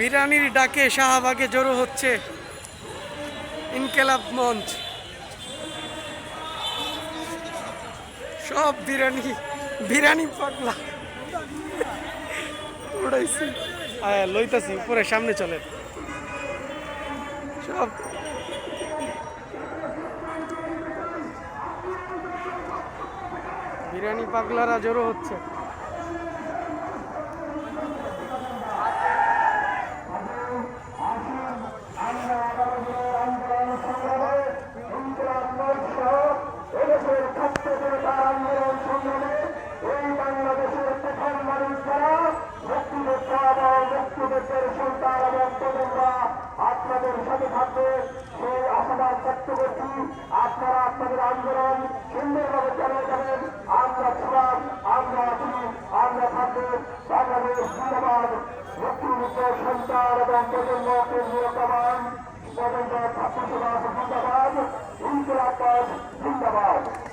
বিরানির ডাকে শাহবাগে জড়ো হচ্ছে ইনকেলাব মঞ্চ। সব বিরানি বিরানি পাগলা। উড়াইছি। লইতাছি, উপরে, সামনে চলে। সব। বিরিয়ানি পাগলারা জড়ো হচ্ছে। সন্তান এবং তরুণরা আপনাদের সাথে থাকবে সেই আশাবাদ ব্যক্ত করছি আপনারা আপনাদের আন্দোলন সুন্দরভাবে চালিয়ে যাবেন। আমরা ছিলাম আমরা আছি, আমরা থাকব। বাংলাদেশ জিন্দাবাদ। মুক্তিযুদ্ধের সন্তান এবং প্রজন্ম কেন্দ্রীয়তাবান প্রজন্ম ছাত্র সমাজ জিন্দাবাদ। ইনকলাবাদ জিন্দাবাদ।